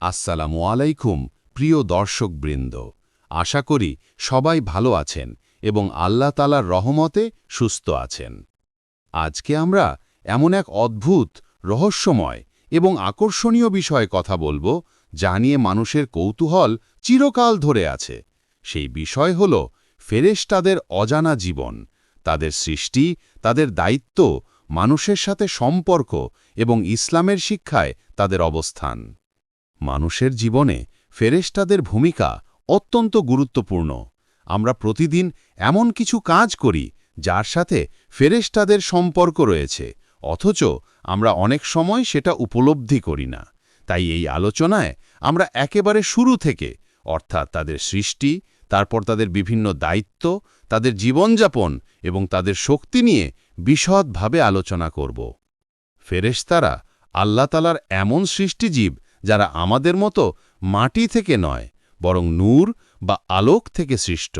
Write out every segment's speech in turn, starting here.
আসসালামু আলাইকুম, প্রিয় দর্শকবৃন্দ। আশা করি সবাই ভালো আছেন এবং আল্লাহ তালার রহমতে সুস্থ আছেন। আজকে আমরা এমন এক অদ্ভুত, রহস্যময় এবং আকর্ষণীয় বিষয়ে কথা বলব, যা নিয়ে মানুষের কৌতূহল চিরকাল ধরে আছে। সেই বিষয় হল ফেরেশতাদের অজানা জীবন, তাদের সৃষ্টি, তাদের দায়িত্ব, মানুষের সাথে সম্পর্ক এবং ইসলামের শিক্ষায় তাদের অবস্থান। মানুষের জীবনে ফেরেশতাদের ভূমিকা অত্যন্ত গুরুত্বপূর্ণ। আমরা প্রতিদিন এমন কিছু কাজ করি যার সাথে ফেরেশতাদের সম্পর্ক রয়েছে, অথচ আমরা অনেক সময় সেটা উপলব্ধি করি না। তাই এই আলোচনায় আমরা একেবারে শুরু থেকে, অর্থাৎ তাদের সৃষ্টি, তারপর তাদের বিভিন্ন দায়িত্ব, তাদের জীবনযাপন এবং তাদের শক্তি নিয়ে বিশদভাবে আলোচনা করব। ফেরেশতারা আল্লাতালার এমন সৃষ্টিজীব যারা আমাদের মতো মাটি থেকে নয়, বরং নূর বা আলোক থেকে সৃষ্ট।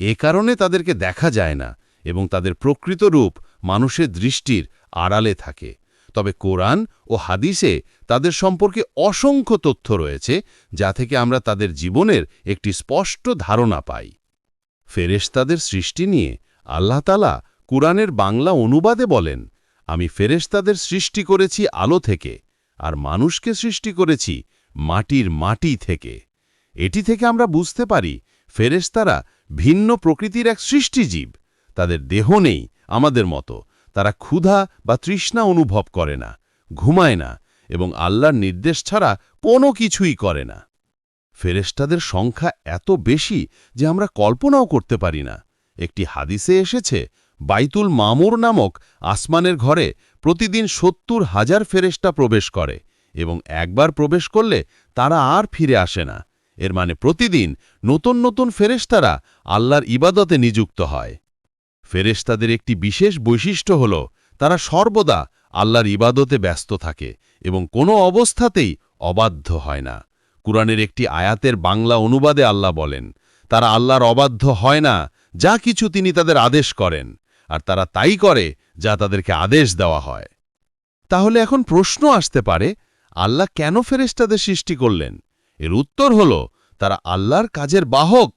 এ কারণে তাদেরকে দেখা যায় না এবং তাদের প্রকৃত রূপ মানুষের দৃষ্টির আড়ালে থাকে। তবে কোরআন ও হাদিসে তাদের সম্পর্কে অসংখ্য তথ্য রয়েছে, যা থেকে আমরা তাদের জীবনের একটি স্পষ্ট ধারণা পাই। ফেরেশতাদের সৃষ্টি নিয়ে আল্লাহতালা কুরআনের বাংলা অনুবাদে বলেন, আমি ফেরেশতাদের সৃষ্টি করেছি আলো থেকে। আর মানুষকে সৃষ্টি করেছি মাটির মাটি থেকে। এটি থেকে আমরা বুঝতে পারি ফেরেশতারা ভিন্ন প্রকৃতির এক সৃষ্টিজীব। তাদের দেহ নেই আমাদের মতো। তারা ক্ষুধা বা তৃষ্ণা অনুভব করে না, ঘুমায় না এবং আল্লাহর নির্দেশ ছাড়া কোনো কিছুই করে না। ফেরেশতাদের সংখ্যা এত বেশি যে আমরা কল্পনাও করতে পারি না। একটি হাদিসে এসেছে, বাইতুল মামুর নামক আসমানের ঘরে প্রতিদিন সত্তর হাজার ফেরেশতা প্রবেশ করে এবং একবার প্রবেশ করলে তারা আর ফিরে আসে না। এর মানে প্রতিদিন নতুন নতুন ফেরেশতারা আল্লাহর ইবাদতে নিযুক্ত হয়। ফেরেশতাদের একটি বিশেষ বৈশিষ্ট্য হল তারা সর্বদা আল্লাহর ইবাদতে ব্যস্ত থাকে এবং কোনো অবস্থাতেই অবাধ্য হয় না। কুরআনের একটি আয়াতের বাংলা অনুবাদে আল্লাহ বলেন, তারা আল্লাহর অবাধ্য হয় না, যা কিছু তিনি তাদের আদেশ করেন। আর তারা তাই করে যা তাদেরকে আদেশ দেওয়া হয়। তাহলে এখন প্রশ্ন আসতে পারে, আল্লাহ কেন ফেরেশতাদের সৃষ্টি করলেন? এর উত্তর হল, তারা আল্লাহর কাজের বাহক।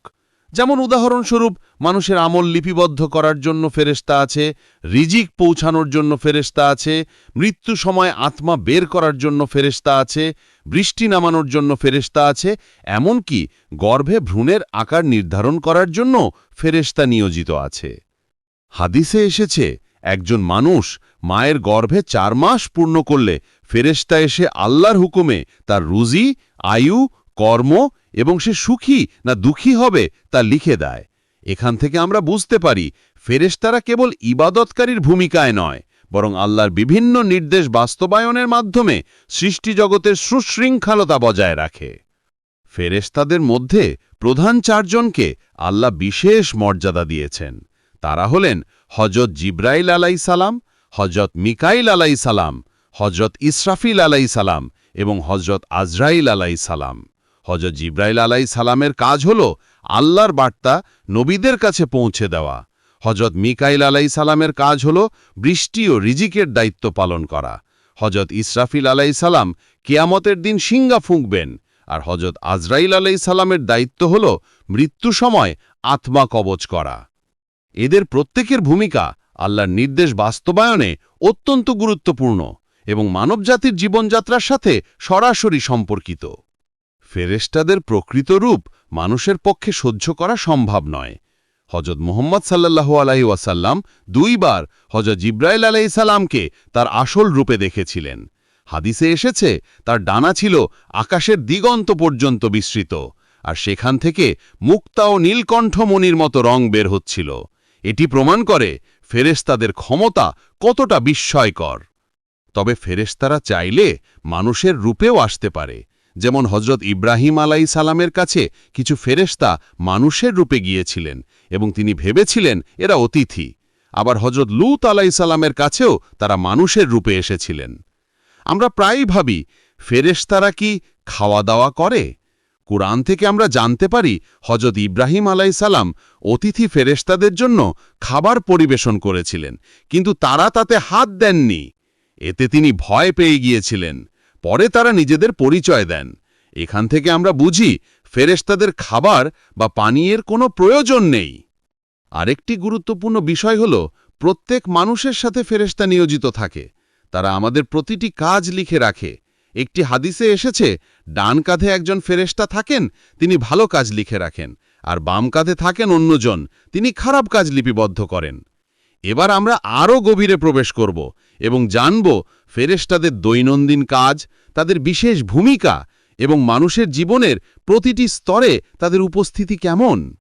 যেমন উদাহরণস্বরূপ, মানুষের আমল লিপিবদ্ধ করার জন্য ফেরেস্তা আছে, রিজিক পৌঁছানোর জন্য ফেরেস্তা আছে, মৃত্যু সময় আত্মা বের করার জন্য ফেরেস্তা আছে, বৃষ্টি নামানোর জন্য ফেরেস্তা আছে, এমনকি গর্ভে ভ্রূণের আকার নির্ধারণ করার জন্য ফেরেস্তা নিয়োজিত আছে। হাদিসে এসেছে, একজন মানুষ মায়ের গর্ভে চার মাস পূর্ণ করলে ফেরেস্তা এসে আল্লাহর হুকুমে তার রুজি, আয়ু, কর্ম এবং সে সুখী না দুঃখী হবে তা লিখে দেয়। এখান থেকে আমরা বুঝতে পারি, ফেরেশতারা কেবল ইবাদতকারীর ভূমিকায় নয়, বরং আল্লাহর বিভিন্ন নির্দেশ বাস্তবায়নের মাধ্যমে সৃষ্টিজগতের সুশৃঙ্খলতা বজায় রাখে। ফেরেশতাদের মধ্যে প্রধান চারজনকে আল্লাহ বিশেষ মর্যাদা দিয়েছেন। তারা হলেন হজরত জিব্রাইল আলাই সালাম হজরত মিকাইল আলাই সালাম হজরত ইসরাফিল আলাই সালাম এবং হজরত আজরাইল আলাই সালাম। হজরত জিব্রাইল আলাই সালামের কাজ হল আল্লাহর বার্তা নবীদের কাছে পৌঁছে দেওয়া। হজরত মিকাইল আলাই সালামের কাজ হল বৃষ্টি ও রিজিকের দায়িত্ব পালন করা। হজরত ইসরাফিল আলাই সালাম কেয়ামতের দিন সিঙ্গা ফুঁকবেন আর হজরত আজরাইল আলাই সালামের দায়িত্ব হল মৃত্যু সময় আত্মা কবচ করা। এদের প্রত্যেকের ভূমিকা আল্লাহর নির্দেশ বাস্তবায়নে অত্যন্ত গুরুত্বপূর্ণ এবং মানবজাতির জীবনযাত্রার সাথে সরাসরি সম্পর্কিত। ফেরেস্টাদের প্রকৃত রূপ মানুষের পক্ষে সহ্য করা সম্ভব নয়। হজরত মোহাম্মদ সাল্লাল্লাহু আলাহি ওয়াসাল্লাম দুইবার হজরত জিব্রাইল আলাহি সাল্লামকে তার আসল রূপে দেখেছিলেন। হাদিসে এসেছে, তার ডানা ছিল আকাশের দিগন্ত পর্যন্ত বিস্তৃত, আর সেখান থেকে মুক্তা ও নীলকণ্ঠমণির মতো রং বের হচ্ছিল। এটি প্রমাণ করে ফেরেস্তাদের ক্ষমতা কতটা বিস্ময়কর। তবে ফেরেস্তারা চাইলে মানুষের রূপেও আসতে পারে। যেমন হজরত ইব্রাহিম আলাই সালামের কাছে কিছু ফেরেস্তা মানুষের রূপে গিয়েছিলেন এবং তিনি ভেবেছিলেন এরা অতিথি। আবার হজরত লুত আলাই সালামের কাছেও তারা মানুষের রূপে এসেছিলেন। আমরা প্রায়ই ভাবি, ফেরেশতারা কি খাওয়া দাওয়া করে? কোরআন থেকে আমরা জানতে পারি হজরত ইব্রাহিম আলাই সালাম অতিথি ফেরেশতাদের জন্য খাবার পরিবেশন করেছিলেন, কিন্তু তারা তাতে হাত দেননি। এতে তিনি ভয় পেয়ে গিয়েছিলেন, পরে তারা নিজেদের পরিচয় দেন। এখান থেকে আমরা বুঝি ফেরেশতাদের খাবার বা পানীয়ের কোনো প্রয়োজন নেই। আরেকটি গুরুত্বপূর্ণ বিষয় হল, প্রত্যেক মানুষের সাথে ফেরেশতা নিয়োজিত থাকে। তারা আমাদের প্রতিটি কাজ লিখে রাখে। একটি হাদিসে এসেছে ডান কাঁধে একজন ফেরেশতা থাকেন, তিনি ভালো কাজ লিখে রাখেন, আর বাম কাঁধে থাকেন অন্যজন, তিনি খারাপ কাজ লিপিবদ্ধ করেন। এবার আমরা আরও গভীরে প্রবেশ করব এবং জানব ফেরেশতাদের দৈনন্দিন কাজ, তাদের বিশেষ ভূমিকা এবং মানুষের জীবনের প্রতিটি স্তরে তাদের উপস্থিতি কেমন।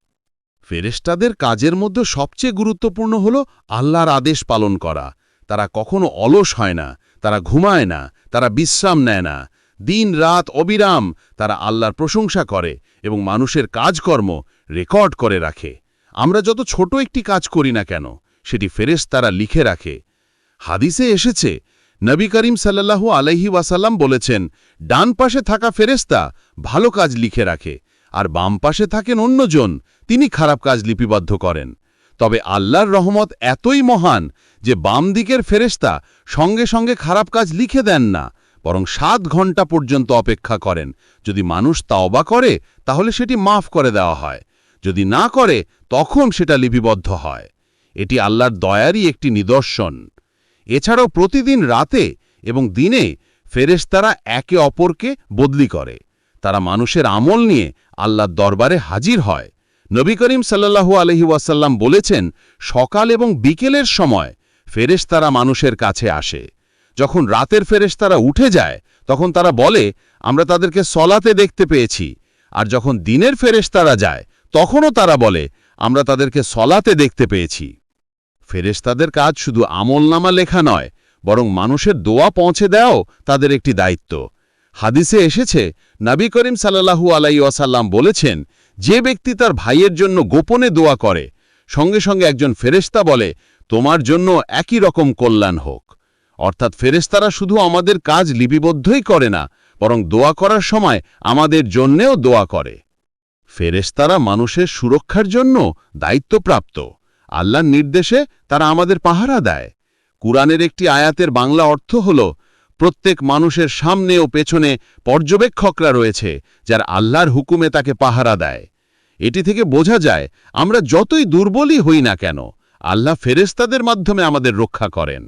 ফেরেশতাদের কাজের মধ্যে সবচেয়ে গুরুত্বপূর্ণ হল আল্লাহর আদেশ পালন করা। তারা কখনো অলস হয় না, তারা ঘুমায় না, তারা বিশ্রাম নেয় না দিন রাত অবিরাম তারা আল্লাহর প্রশংসা করে এবং মানুষের কাজকর্ম রেকর্ড করে রাখে। আমরা যত ছোট একটি কাজ করি না কেন, সেটি ফেরেস তারা লিখে রাখে। হাদিসে এসেছে, নবী করিম সাল্লাল্লাহু আলাইহি ওয়াসাল্লাম বলেছেন, ডান পাশে থাকা ফেরেস্তা ভালো কাজ লিখে রাখে, আর বাম পাশে থাকেন অন্যজন, তিনি খারাপ কাজ লিপিবদ্ধ করেন। তবে আল্লাহর রহমত এতই মহান যে বাম দিকের ফেরেস্তা সঙ্গে সঙ্গে খারাপ কাজ লিখে দেন না। বরং সাত ঘণ্টা পর্যন্ত অপেক্ষা করেন। যদি মানুষ তাওবা করে, তাহলে সেটি মাফ করে দেওয়া হয়। যদি না করে, তখন সেটা লিপিবদ্ধ হয়। এটি আল্লাহর দয়ারই একটি নিদর্শন। এছাড়াও প্রতিদিন রাতে এবং দিনে ফেরেশতারা একে অপরকে বদলি করে। তারা মানুষের আমল নিয়ে আল্লাহর দরবারে হাজির হয়। নবী করিম সাল্লাল্লাহু আলহি ওয়াসাল্লাম বলেছেন, সকাল এবং বিকেলের সময় ফেরেশতারা মানুষের কাছে আসে। যখন রাতের ফেরেশতারা উঠে যায়, তখন তারা বলে, আমরা তাদেরকে সলাতে দেখতে পেয়েছি। আর যখন দিনের ফেরেশতারা যায়, তখনও তারা বলে, আমরা তাদেরকে সলাতে দেখতে পেয়েছি। ফেরেশতাদের কাজ শুধু আমলনামা লেখা নয়, বরং মানুষের দোয়া পৌঁছে দেওয়াও তাদের একটি দায়িত্ব। হাদিসে এসেছে, নবী করিম সাল্লাহু আলাই ওয়াসাল্লাম বলেছেন, যে ব্যক্তি তার ভাইয়ের জন্য গোপনে দোয়া করে, সঙ্গে সঙ্গে একজন ফেরেশতা বলে, তোমার জন্য একই রকম কল্যাণ হোক অর্থাৎ ফেরেশতারা শুধু আমাদের কাজ লিপিবদ্ধই করে না, বরং দোয়া করার সময় আমাদের জন্যেও দোয়া করে। ফেরেশতারা মানুষের সুরক্ষার জন্য দায়িত্বপ্রাপ্ত। আল্লাহর নির্দেশে তারা আমাদের পাহারা দেয়। কুরআনের একটি আয়াতের বাংলা অর্থ হল, প্রত্যেক মানুষের সামনে ও পেছনে পর্যবেক্ষকরা রয়েছে, যার আল্লাহর হুকুমে তাকে পাহারা দেয়। এটি থেকে বোঝা যায়, আমরা যতই দুর্বলই হই না কেন, আল্লাহ ফেরেস্তাদের মাধ্যমে আমাদের রক্ষা করেন।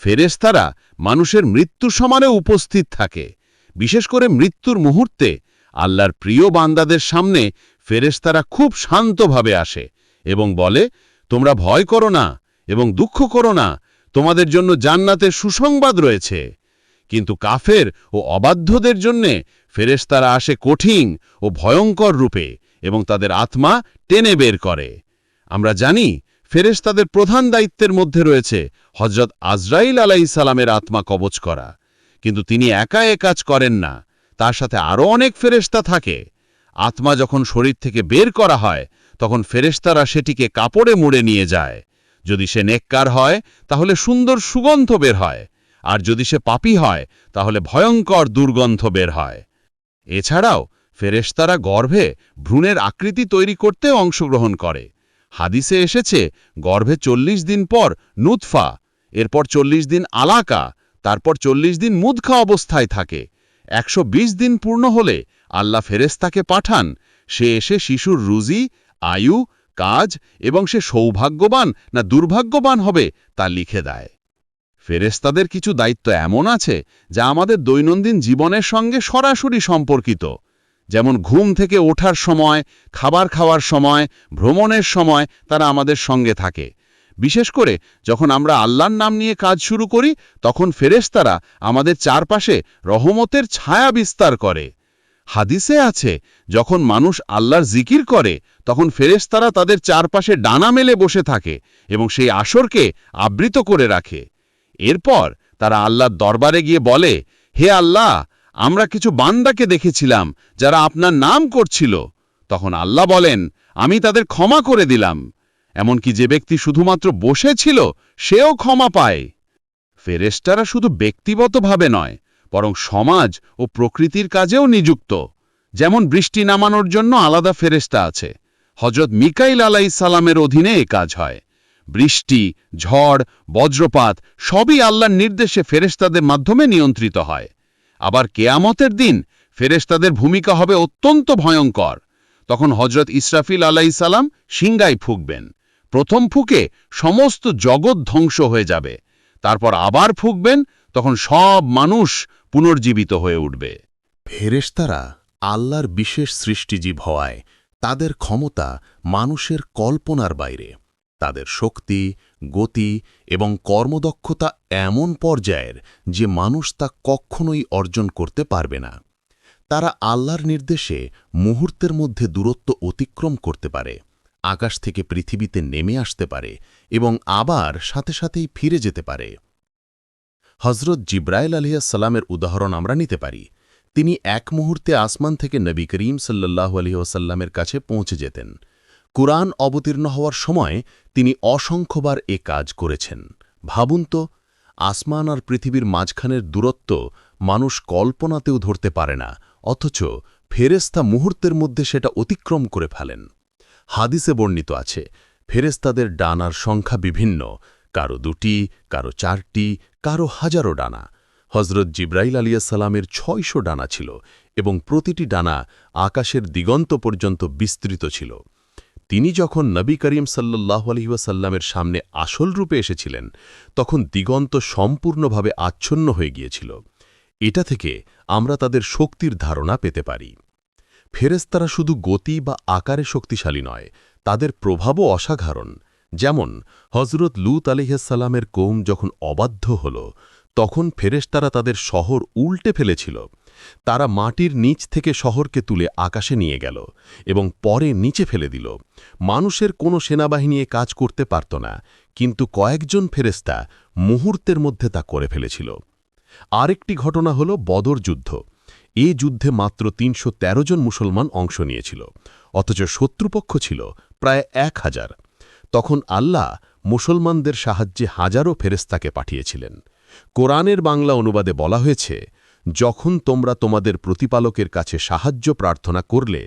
ফেরেস্তারা মানুষের মৃত্যু সমানে উপস্থিত থাকে। বিশেষ করে মৃত্যুর মুহূর্তে আল্লাহর প্রিয় বান্দাদের সামনে ফেরেস্তারা খুব শান্তভাবে আসে এবং বলে, তোমরা ভয় করো না এবং দুঃখ করো না, তোমাদের জন্য জান্নাতের সুসংবাদ রয়েছে। কিন্তু কাফের ও অবাধ্যদের জন্যে ফেরেশতারা আসে কঠিন ও ভয়ঙ্কর রূপে এবং তাদের আত্মা টেনে বের করে। আমরা জানি ফেরেশতাদের প্রধান দায়িত্বের মধ্যে রয়েছে হজরত আজরাইল আলাইসালামের আত্মা কবচ করা। কিন্তু তিনি একা এ কাজ করেন না, তার সাথে আরও অনেক ফেরেশতা থাকে। আত্মা যখন শরীর থেকে বের করা হয়, তখন ফেরেশতারা সেটিকে কাপড়ে মুড়ে নিয়ে যায়। যদি সে নেককার হয়, তাহলে সুন্দর সুগন্ধ বের হয়। আর যদি সে পাপি হয়, তাহলে ভয়ঙ্কর দুর্গন্ধ বের হয়। এছাড়াও, ফেরেশতারা গর্ভে ভ্রূণের আকৃতি তৈরি করতে অংশগ্রহণ করে। হাদিসে এসেছে, গর্ভে চল্লিশ দিন পর নুৎফা এরপর চল্লিশ দিন আলাকা, তারপর চল্লিশ দিন মুদখা অবস্থায় থাকে। একশো বিশ দিন পূর্ণ হলে আল্লাহ ফেরেস্তাকে পাঠান। সে এসে শিশুর রুজি, আয়ু, কাজ এবং সে সৌভাগ্যবান না দুর্ভাগ্যবান হবে তা লিখে দেয়। ফেরেস্তাদের কিছু দায়িত্ব এমন আছে যা আমাদের দৈনন্দিন জীবনের সঙ্গে সরাসরি সম্পর্কিত। যেমন ঘুম থেকে ওঠার সময়, খাবার খাওয়ার সময়, ভ্রমণের সময় তারা আমাদের সঙ্গে থাকে। বিশেষ করে যখন আমরা আল্লাহর নাম নিয়ে কাজ শুরু করি, তখন ফেরেশতারা আমাদের চারপাশে রহমতের ছায়া বিস্তার করে। হাদিসে আছে, যখন মানুষ আল্লাহর জিকির করে, তখন ফেরেশতারা তাদের চারপাশে ডানা মেলে বসে থাকে এবং সেই আসরকে আবৃত করে রাখে। এরপর তারা আল্লাহর দরবারে গিয়ে বলে, হে আল্লাহ আমরা কিছু বান্দাকে দেখেছিলাম যারা আপনার নাম করছিল। তখন আল্লাহ বলেন, আমি তাদের ক্ষমা করে দিলাম। এমনকি যে ব্যক্তি শুধুমাত্র বসেছিল, সেও ক্ষমা পায়। ফেরেস্টারা শুধু ব্যক্তিগতভাবে নয়, বরং সমাজ ও প্রকৃতির কাজেও নিযুক্ত। যেমন বৃষ্টি নামানোর জন্য আলাদা ফেরেস্তা আছে। হজরত মিকাইল আলাই সালামের অধীনে এ কাজ হয়। বৃষ্টি, ঝড়, বজ্রপাত সবই আল্লাহর নির্দেশে ফেরেস্তাদের মাধ্যমে নিয়ন্ত্রিত হয়। আবার কেয়ামতের দিন ফেরেশতাদের ভূমিকা হবে অত্যন্ত ভয়ঙ্কর। তখন হজরত ইসরাফিল আলাইসাল্লাম সিংগায় ফুঁকবেন। প্রথম ফুকে সমস্ত জগৎ ধ্বংস হয়ে যাবে। তারপর আবার ফুঁকবেন, তখন সব মানুষ পুনর্জীবিত হয়ে উঠবে। ফেরেশতারা আল্লাহর বিশেষ সৃষ্টিজীব হওয়ায় তাদের ক্ষমতা মানুষের কল্পনার বাইরে। তাদের শক্তি, গতি এবং কর্মদক্ষতা এমন পর্যায়ের যে মানুষ তা কখনোই অর্জন করতে পারবে না। তারা আল্লাহর নির্দেশে মুহূর্তের মধ্যে দূরত্ব অতিক্রম করতে পারে, আকাশ থেকে পৃথিবীতে নেমে আসতে পারে এবং আবার সাথে সাথেই ফিরে যেতে পারে। হজরত জিব্রাইল আলিয়াসাল্লামের উদাহরণ আমরা নিতে পারি। তিনি এক মুহূর্তে আসমান থেকে নবী করিম সাল্লাহ আলহিহাসাল্লামের কাছে পৌঁছে যেতেন। কুরআন অবতীর্ণ হওয়ার সময় তিনি অসংখ্যবার এ কাজ করেছেন। ভাবুন তো, আসমান আর পৃথিবীর মাঝখানের দূরত্ব মানুষ কল্পনাতেও ধরতে পারে না, অথচ ফেরেস্তা মুহূর্তের মধ্যে সেটা অতিক্রম করে ফেলেন। হাদিসে বর্ণিত আছে ফেরেস্তাদের ডানার সংখ্যা বিভিন্ন, কারও দুটি, কারও চারটি, কারও হাজারো ডানা। হজরত জিব্রাইল আলিয়া সালামের ছয়শো ডানা ছিল এবং প্রতিটি ডানা আকাশের দিগন্ত পর্যন্ত বিস্তৃত ছিল। তিনি যখন নবী করিম সাল্লাহ আলহিউসাল্লামের সামনে আসল রূপে এসেছিলেন, তখন দিগন্ত সম্পূর্ণভাবে আচ্ছন্ন হয়ে গিয়েছিল। এটা থেকে আমরা তাদের শক্তির ধারণা পেতে পারি। ফেরেস্তারা শুধু গতি বা আকারে শক্তিশালী নয়, তাদের প্রভাবও অসাধারণ। যেমন হজরত লুত আলিহাসাল্লামের কোম যখন অবাধ্য হল, তখন ফেরেশতারা তাদের শহর উল্টে ফেলেছিল। তারা মাটির নিচ থেকে শহরকে তুলে আকাশে নিয়ে গেল এবং পরে নিচে ফেলে দিল। মানুষের কোনো সেনাবাহিনী কাজ করতে পারত না, কিন্তু কয়েকজন ফেরেস্তা মুহূর্তের মধ্যে তা করে ফেলেছিল। আরেকটি ঘটনা হল বদর যুদ্ধ। এ যুদ্ধে মাত্র তিনশো তেরো জন মুসলমান অংশ নিয়েছিল, অথচ শত্রুপক্ষ ছিল প্রায় এক হাজার। তখন আল্লাহ মুসলমানদের সাহায্যে হাজারো ফেরেস্তাকে পাঠিয়েছিলেন। কোরআনের বাংলা অনুবাদে বলা হয়েছে যখন তোমরা তোমাদের প্রতিপালকের কাছে সাহায্য প্রার্থনা করলে,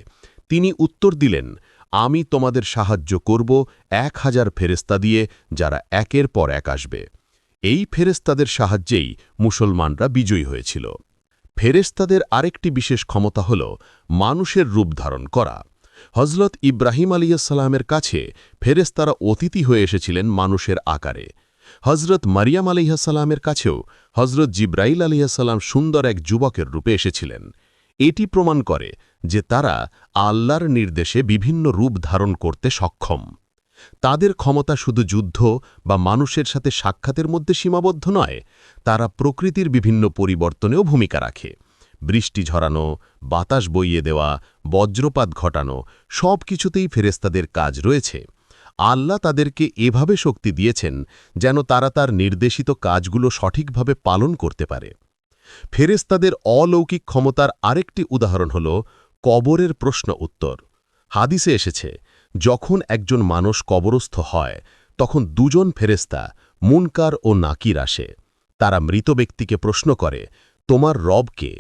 তিনি উত্তর দিলেন, আমি তোমাদের সাহায্য করব এক হাজার ফেরেস্তা দিয়ে যারা একের পর এক আসবে। এই ফেরেস্তাদের সাহায্যেই মুসলমানরা বিজয়ী হয়েছিল। ফেরেস্তাদের আরেকটি বিশেষ ক্ষমতা হল মানুষের রূপ ধারণ করা। হজরত ইব্রাহিম আলিয়াসাল্লামের কাছে ফেরেস্তারা অতিথি হয়ে এসেছিলেন মানুষের আকারে। হজরত মারিয়াম আলিহাসাল্লামের কাছেও হজরত জিব্রাইল আলিহাসাল্লাম সুন্দর এক যুবকের রূপে এসেছিলেন। এটি প্রমাণ করে যে তারা আল্লাহর নির্দেশে বিভিন্ন রূপ ধারণ করতে সক্ষম। তাদের ক্ষমতা শুধু যুদ্ধ বা মানুষের সাথে সাক্ষাতের মধ্যে সীমাবদ্ধ নয়, তারা প্রকৃতির বিভিন্ন পরিবর্তনেও ভূমিকা রাখে। বৃষ্টি ঝরানো, বাতাস বইয়ে দেওয়া, বজ্রপাত ঘটানো সব কিছুতেই ফেরেস্তাদের কাজ রয়েছে। আল্লাহ তাদেরকে এভাবে শক্তি দিয়েছেন যেন তারা তার নির্দেশিত কাজগুলো সঠিকভাবে পালন করতে পারে। ফেরেস্তাদের অলৌকিক ক্ষমতার আরেকটি উদাহরণ হল কবরের প্রশ্ন উত্তর। হাদিসে এসেছে, যখন একজন মানুষ কবরস্থ হয়, তখন দুজন ফেরেস্তা মুনকার ও নাকির আসে। তারা মৃত ব্যক্তিকে প্রশ্ন করে, তোমার রবকে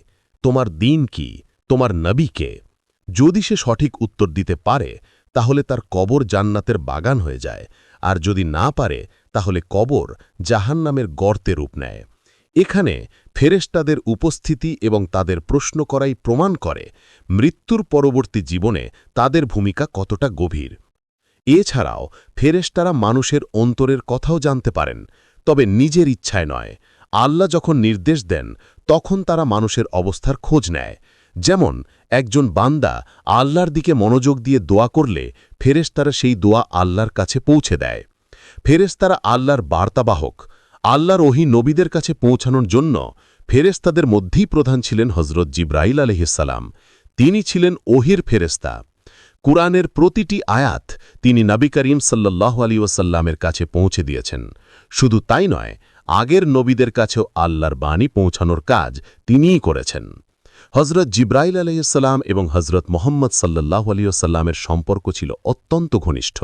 তোমার দিন কি? তোমার নবীকে যদি সে সঠিক উত্তর দিতে পারে তাহলে তার কবর জান্নাতের বাগান হয়ে যায়। আর যদি না পারে, তাহলে কবর জাহান্নামের গর্তে রূপ নেয়। এখানে ফেরেস্তাদের উপস্থিতি এবং তাদের প্রশ্ন করাই প্রমাণ করে মৃত্যুর পরবর্তী জীবনে তাদের ভূমিকা কতটা গভীর। এছাড়াও ফেরেস্তারা মানুষের অন্তরের কথাও জানতে পারেন, তবে নিজের ইচ্ছায় নয়। আল্লাহ যখন নির্দেশ দেন, তখন তারা মানুষের অবস্থার খোঁজ নেয়। যেমন, একজন বান্দা আল্লাহর দিকে মনোযোগ দিয়ে দোয়া করলে ফেরেশতারা সেই দোয়া আল্লাহর কাছে পৌঁছে দেয়। ফেরেশতারা আল্লাহর বার্তাবাহক, আল্লাহর ওহি নবীদের কাছে পৌঁছানোর জন্য ফেরেস্তাদের মধ্যেই প্রধান ছিলেন হজরত জিব্রাইল আলহিসাল্লাম তিনি ছিলেন ওহির ফেরেস্তা কুরআনের প্রতিটি আয়াত তিনি নবী করিম সাল্লাহ আলী ওসাল্লামের কাছে পৌঁছে দিয়েছেন। শুধু তাই নয়, আগের নবীদের কাছেও আল্লাহর বাণী পৌঁছানোর কাজ তিনিই করেছেন। হজরত জিব্রাইল আলাইসাল্লাম এবং হজরত মোহাম্মদ সাল্লাহ আলিয়াল্লামের সম্পর্ক ছিল অত্যন্ত ঘনিষ্ঠ।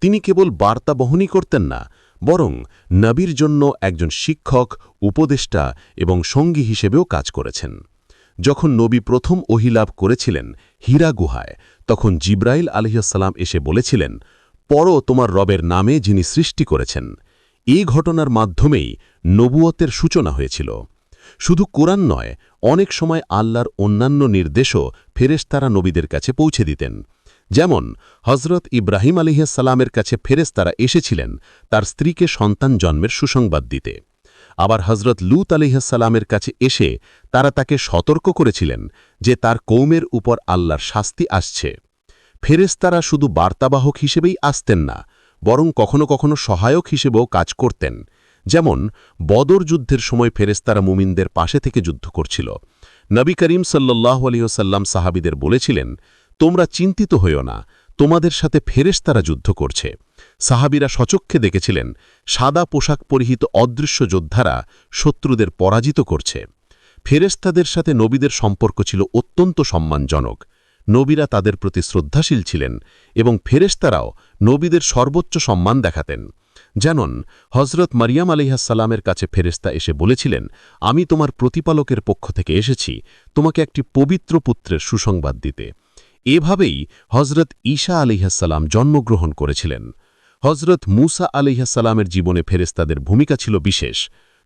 তিনি কেবল বার্তা বহনই করতেন না, বরং নবীর জন্য একজন শিক্ষক, উপদেষ্টা এবং সঙ্গী হিসেবেও কাজ করেছেন। যখন নবী প্রথম অহিলাভ করেছিলেন হীরা গুহায়, তখন জিব্রাইল আলহিয়াসাল্লাম এসে বলেছিলেন পর তোমার রবের নামে যিনি সৃষ্টি করেছেন। এই ঘটনার মাধ্যমেই নবুয়তের সূচনা হয়েছিল। শুধু কোরআন নয়, অনেক সময় আল্লাহর অন্যান্য নির্দেশও ফেরেশতারা নবীদের কাছে পৌঁছে দিতেন। যেমন হজরত ইব্রাহিম আলিহাসাল্লামের কাছে ফেরেশতারা এসেছিলেন তার স্ত্রীকে সন্তান জন্মের সুসংবাদ দিতে। আবার হজরত লুত আলিহাসাল্লামের কাছে এসে তারা তাকে সতর্ক করেছিলেন যে তার কৌমের উপর আল্লাহর শাস্তি আসছে। ফেরেশতারা শুধু বার্তাবাহক হিসেবেই আসতেন না, বরং কখনো কখনো সহায়ক হিসেবেও কাজ করতেন। যেমন, বদর যুদ্ধের সময় ফেরেস্তারা মুমিনদের পাশে থেকে যুদ্ধ করছিল। নবী করিম সাল্লাহ আলিহসাল্লাম সাহাবিদের বলেছিলেন, তোমরা চিন্তিত হইও না, তোমাদের সাথে ফেরেশতারা যুদ্ধ করছে। সাহাবিরা সচক্ষে দেখেছিলেন, সাদা পোশাক পরিহিত অদৃশ্য যোদ্ধারা শত্রুদের পরাজিত করছে। ফেরেস্তাদের সাথে নবীদের সম্পর্ক ছিল অত্যন্ত সম্মানজনক। নবীরা তাদের প্রতি শ্রদ্ধাশীল ছিলেন এবং ফেরেশতারাও নবীদের সর্বোচ্চ সম্মান দেখাতেন। যেমন হজরত মারিয়াম আলিহাসাল্লামের কাছে ফেরেস্তা এসে বলেছিলেন, আমি তোমার প্রতিপালকের পক্ষ থেকে এসেছি, তোমাকে একটি পবিত্র পুত্রের সুসংবাদ দিতে। এভাবেই হজরত ঈশা আলিহাসাল্লাম জন্মগ্রহণ করেছিলেন। হজরত মুসা আলিহাসাল্লামের জীবনে ফেরেস্তাদের ভূমিকা ছিল বিশেষ।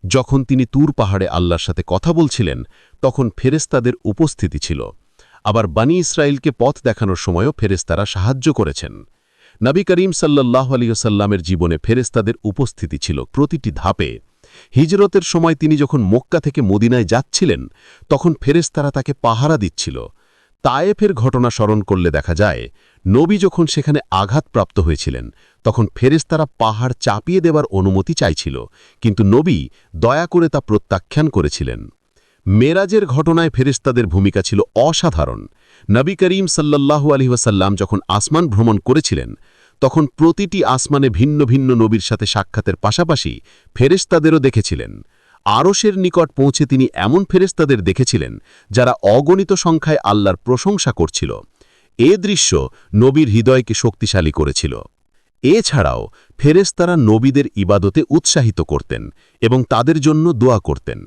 যখন তিনি তুর পাহাড়ে আল্লাহর সাথে কথা বলছিলেন, তখন ফেরেস্তাদের উপস্থিতি ছিল। আবার বানি ইসরায়েলকে পথ দেখানোর সময়ও ফেরেস্তারা সাহায্য করেছেন। নবী করিম সাল্লাহ আলিয়াসাল্লামের জীবনে ফেরেস্তাদের উপস্থিতি ছিল প্রতিটি ধাপে। হিজরতের সময় তিনি যখন মক্কা থেকে মদিনায় যাচ্ছিলেন, তখন ফেরেস্তারা তাকে পাহারা দিচ্ছিল। তায়েফের ঘটনা স্মরণ করলে দেখা যায়, নবী যখন সেখানে আঘাতপ্রাপ্ত হয়েছিলেন, তখন ফেরেস্তারা পাহাড় চাপিয়ে দেবার অনুমতি চাইছিল, কিন্তু নবী দয়া করে তা প্রত্যাখ্যান করেছিলেন। মেরাজের ঘটনায় ফেরেস্তাদের ভূমিকা ছিল অসাধারণ। নবী করিম সাল্লাল্লাহু আলহিহাসাল্লাম যখন আসমান ভ্রমণ করেছিলেন তখন প্রতিটি আসমানে ভিন্ন ভিন্ন নবীর সাথে সাক্ষাতের পাশাপাশি ফেরেস্তাদেরও দেখেছিলেন। আরশের নিকট পৌঁছে তিনি এমন ফেরেস্তাদের দেখেছিলেন, যারা অগণিত সংখ্যায় আল্লাহর প্রশংসা করছিল। এ দৃশ্য নবীর হৃদয়কে শক্তিশালী করেছিল। এছাড়াও ফেরেস্তারা নবীদের ইবাদতে উৎসাহিত করতেন এবং তাদের জন্য দোয়া করতেন।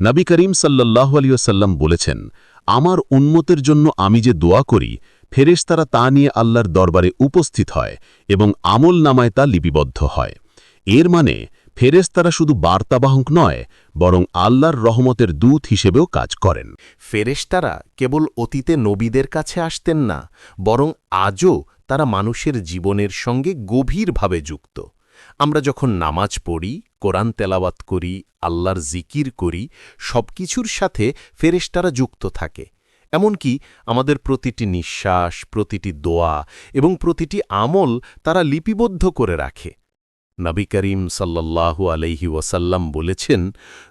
নবী করিম সাল্লাহ আলিয়াল্লাম বলেছেন, আমার উন্মতের জন্য আমি যে দোয়া করি, ফেরেশতারা তা নিয়ে আল্লাহর দরবারে উপস্থিত হয় এবং আমল নামায় তা লিপিবদ্ধ হয়। এর মানে ফেরেশতারা শুধু বার্তাবাহক নয়, বরং আল্লাহর রহমতের দূত হিসেবেও কাজ করেন। ফেরেশতারা কেবল অতীতে নবীদের কাছে আসতেন না, বরং আজও তারা মানুষের জীবনের সঙ্গে গভীরভাবে যুক্ত। আমরা যখন নামাজ পড়ি, কোরআন তেলাওয়াত করি, আল্লাহর জিকির করি সব কিছুর সাথে ফেরেশতারা যুক্ত থাকে। এমনকি আমাদের প্রতিটি নিঃশ্বাস, প্রতিটি দোয়া এবং প্রতিটি আমল তারা লিপিবদ্ধ করে রাখে। নবী করিম সাল্লাল্লাহু আলাইহি ওয়াসাল্লাম বলেছেন,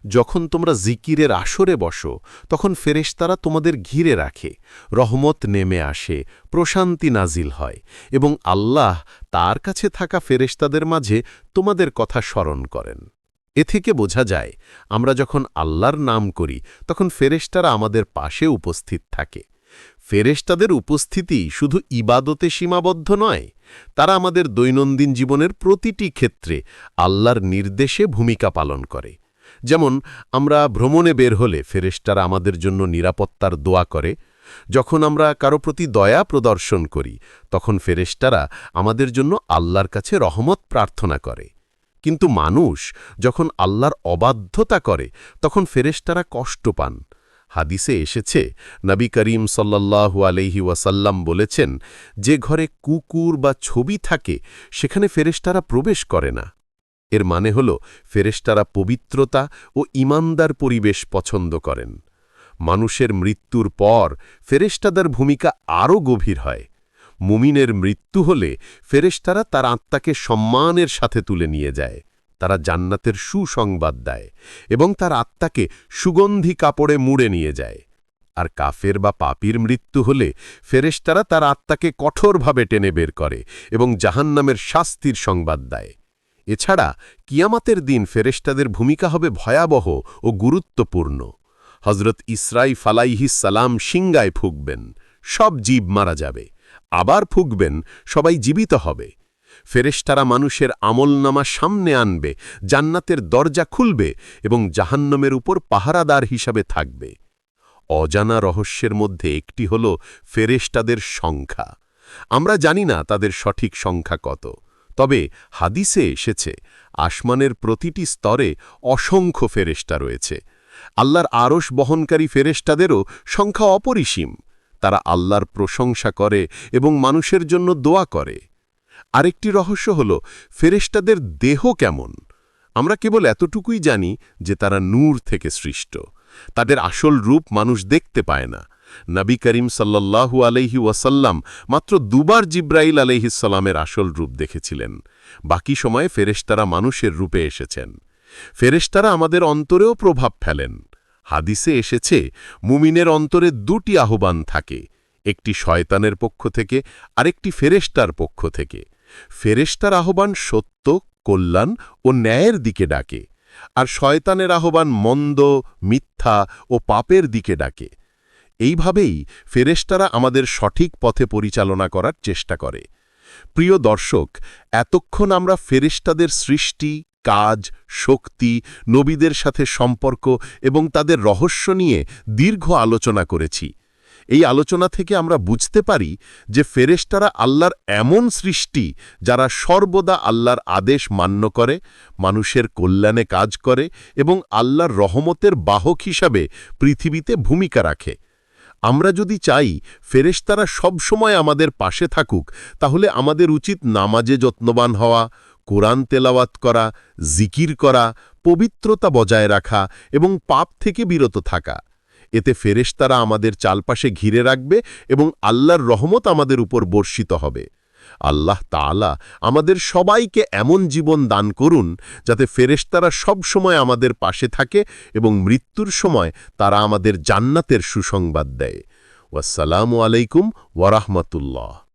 যখন তোমরা জিকিরের আসরে বসো, তখন ফেরেশতারা তোমাদের ঘিরে রাখে, রহমত নেমে আসে, প্রশান্তি নাজিল হয় এবং আল্লাহ তার কাছে থাকা ফেরেশতাদের মাঝে তোমাদের কথা স্মরণ করেন। এ থেকে বোঝা যায়, আমরা যখন আল্লাহর নাম করি, তখন ফেরেশতারা আমাদের পাশে উপস্থিত থাকে। ফেরেশতাদের উপস্থিতি শুধু ইবাদতে সীমাবদ্ধ নয়, তারা আমাদের দৈনন্দিন জীবনের প্রতিটি ক্ষেত্রে আল্লাহর নির্দেশে ভূমিকা পালন করে। যেমন, আমরা ভ্রমণে বের হলে ফেরেশতারা আমাদের জন্য নিরাপত্তার দোয়া করে। যখন আমরা কারও প্রতি দয়া প্রদর্শন করি, তখন ফেরেশতারা আমাদের জন্য আল্লাহর কাছে রহমত প্রার্থনা করে। কিন্তু মানুষ যখন আল্লাহর অবাধ্যতা করে, তখন ফেরেশতারা কষ্ট পান। হাদিসে এসেছে, নবী করিম সাল্লাল্লাহু আলহি ওয়াসাল্লাম বলেছেন, যে ঘরে কুকুর বা ছবি থাকে, সেখানে ফেরেশতারা প্রবেশ করে না। এর মানে হল, ফেরেশতারা পবিত্রতা ও ইমানদার পরিবেশ পছন্দ করেন। মানুষের মৃত্যুর পর ফেরেশতাদের ভূমিকা আরও গভীর হয়। মুমিনের মৃত্যু হলে ফেরেশতারা তার আত্মাকে সম্মানের সাথে তুলে নিয়ে যায়। তারা জান্নাতের সুসংবাদ দেয় এবং তার আত্মাকে সুগন্ধি কাপড়ে মুড়ে নিয়ে যায়। আর কাফের বা পাপির মৃত্যু হলে ফেরেশতারা তার আত্মাকে কঠোরভাবে টেনে বের করে এবং জাহান্নামের শাস্তির সংবাদ দেয়। এছাড়া কিয়ামাতের দিন ফেরেশতাদের ভূমিকা হবে ভয়াবহ ও গুরুত্বপূর্ণ। হজরত ইসরাই ফালাইহিস সালাম সিংগায় ফুকবেন, সব জীব মারা যাবে। আবার ফুকবেন, সবাই জীবিত হবে। ফেরেশতারা মানুষের আমলনামা সামনে আনবে, জান্নাতের দরজা খুলবে এবং জাহান্নমের উপর পাহারাদার হিসাবে থাকবে। অজানা রহস্যের মধ্যে একটি হল ফেরেশতাদের সংখ্যা। আমরা জানি না তাদের সঠিক সংখ্যা কত, তবে হাদিসে এসেছে, আসমানের প্রতিটি স্তরে অসংখ্য ফেরেশতা রয়েছে। আল্লাহর আরশ বহনকারী ফেরেশতাদেরও সংখ্যা অপরিসীম। তারা আল্লাহর প্রশংসা করে এবং মানুষের জন্য দোয়া করে। আরেকটি রহস্য হল, ফেরেশতাদের দেহ কেমন? আমরা কেবল এতটুকুই জানি যে তারা নূর থেকে সৃষ্ট। তাদের আসল রূপ মানুষ দেখতে পায় না। নবী করিম সাল্লাল্লাহু আলাইহি ওয়াসাল্লাম মাত্র দুবার জিব্রাইল আলাইহিসাল্লামের আসল রূপ দেখেছিলেন। বাকি সময়ে ফেরেশতারা মানুষের রূপে এসেছেন। ফেরেশতারা আমাদের অন্তরেও প্রভাব ফেলেন। হাদিসে এসেছে, মুমিনের অন্তরে দুটি আহ্বান থাকে, একটি শয়তানের পক্ষ থেকে, আরেকটি ফেরেশতার পক্ষ থেকে। ফেরেশতার আহ্বান সত্য, কল্যাণ ও ন্যায়ের দিকে ডাকে, আর শয়তানের আহ্বান মন্দ, মিথ্যা ও পাপের দিকে ডাকে। এইভাবেই ফেরেশতারা আমাদের সঠিক পথে পরিচালনা করার চেষ্টা করে। প্রিয় দর্শক, এতক্ষণ আমরা ফেরেশতাদের সৃষ্টি, কাজ, শক্তি, নবীদের সাথে সম্পর্ক এবং তাদের রহস্য নিয়ে দীর্ঘ আলোচনা করেছি। এই আলোচনা থেকে আমরা বুঝতে পারি যে ফেরেশতারা আল্লাহর এমন সৃষ্টি যারা সর্বদা আল্লাহর আদেশ মান্য করে, মানুষের কল্যাণে কাজ করে এবং আল্লাহর রহমতের বাহক হিসাবে পৃথিবীতে ভূমিকা রাখে। আমরা যদি চাই ফেরেশতারা সবসময় আমাদের পাশে থাকুক, তাহলে আমাদের উচিত নামাজে যত্নবান হওয়া, কোরআন তেলাওয়াত করা, জিকির করা, পবিত্রতা বজায় রাখা এবং পাপ থেকে বিরত থাকা। এতে ফেরেশতারা আমাদের চালপাশে ঘিরে রাখবে এবং আল্লাহর রহমত আমাদের উপর বর্ষিত হবে। আল্লাহ তালা আমাদের সবাইকে এমন জীবন দান করুন যাতে ফেরেশতারা সব সময় আমাদের পাশে থাকে এবং মৃত্যুর সময় তারা আমাদের জান্নাতের সুসংবাদ দেয়। ওয়াসালামু আলাইকুম ওয়ারাহমাতুল্লাহ